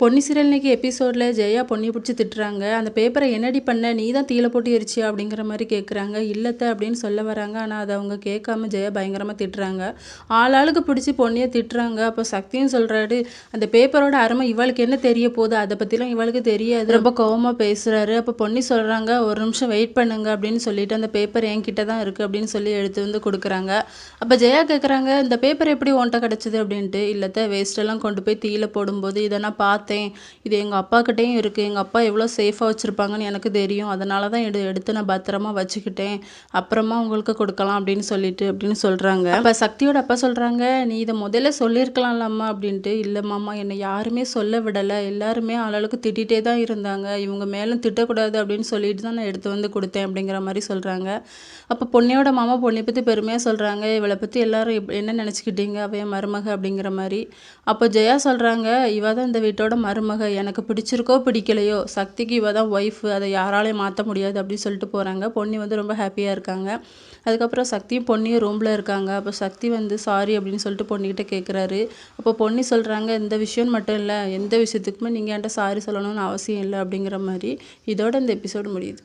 Ponni serial இன்னைக்கு எபிசோடில் ஜெயா பொன்னியை பிடிச்சி திட்டுறாங்க. அந்த பேப்பரை என்னடி பண்ண? நீ தான் தீல போட்டு எரிச்சியா? அப்படிங்கிற மாதிரி கேட்குறாங்க இல்லத்த அப்படின்னு சொல்ல வராங்க. ஆனால் அதை அவங்க கேட்காம ஜெயா பயங்கரமாக திட்டுறாங்க. ஆளாளுக்கு பிடிச்சி பொண்ணியை திட்டுறாங்க. அப்போ சக்தியும் சொல்கிறாரு அந்த பேப்பரோட அருமை இவளுக்கு என்ன தெரிய போகுது? அதை பற்றிலாம் இவளுக்கு தெரியாது. ரொம்ப கோவமாக பேசுகிறாரு அப்போ பொன்னி சொல்கிறாங்க ஒரு நிமிஷம் வெயிட் பண்ணுங்க அப்படின்னு சொல்லிட்டு அந்த பேப்பர் என்கிட்ட தான் இருக்குது அப்படின்னு சொல்லி எடுத்து வந்து கொடுக்குறாங்க. அப்போ ஜெயா கேட்குறாங்க இந்த பேப்பர் எப்படி உன்ட்ட கிடச்சிது? அப்படின்ட்டு. இல்லத்த வேஸ்ட்டெல்லாம் கொண்டு போய் தீயில போடும்போது இதெல்லாம் பார்த்து பார்த்தேன். இது எங்கள் அப்பாக்கிட்டேயும் இருக்குது எங்கள் அப்பா எவ்வளோ சேஃபாக வச்சுருப்பாங்கன்னு எனக்கு தெரியும். அதனால தான் எடு எடுத்து நான் பத்திரமா வச்சுக்கிட்டேன். அப்புறமா உங்களுக்கு கொடுக்கலாம் அப்படின்னு சொல்லிட்டு அப்படின்னு சொல்கிறாங்க அப்போ சக்தியோட அப்பா சொல்கிறாங்க நீ இதை முதல்ல சொல்லியிருக்கலாம்லாம்மா அப்படின்ட்டு. இல்லை மாமா என்னை யாருமே சொல்ல விடலை. எல்லாருமே ஆளாளுக்கு திட்டிகிட்டே தான் இருந்தாங்க. இவங்க மேலும் திட்டக்கூடாது அப்படின்னு சொல்லிட்டு தான் நான் எடுத்து வந்து கொடுத்தேன் அப்படிங்கிற மாதிரி சொல்கிறாங்க அப்போ பொண்ணையோட மாமா பொண்ணை பற்றி பெருமையாக சொல்கிறாங்க இவளை பற்றி எல்லாரும் என்ன நினச்சிக்கிட்டீங்க? அவன் மருமக? அப்படிங்கிற மாதிரி. அப்போ ஜெயா சொல்கிறாங்க இவ தான் இந்த வீட்டோட மருமக எனக்கு பிடிச்சிருக்கோ பிடிக்கலையோ சக்திக்கு இவ தான் ஒய்ஃபு அதை யாராலையும் மாற்ற முடியாது அப்படின்னு சொல்லிட்டு போகிறாங்க பொன்னி வந்து ரொம்ப ஹாப்பியாக இருக்காங்க. அதுக்கப்புறம் சக்தியும் பொன்னியும் ரூமில் இருக்காங்க. அப்போ சக்தி வந்து சாரி அப்படின்னு சொல்லிட்டு பொண்ணுக்கிட்ட கேட்குறாரு அப்போ பொன்னி சொல்கிறாங்க இந்த விஷயம் மட்டும் இல்லை எந்த விஷயத்துக்குமே நீங்கள் என்கிட்ட சாரி சொல்லணும்னு அவசியம் இல்லை அப்படிங்கிற மாதிரி இதோட இந்த எபிசோடு முடியுது.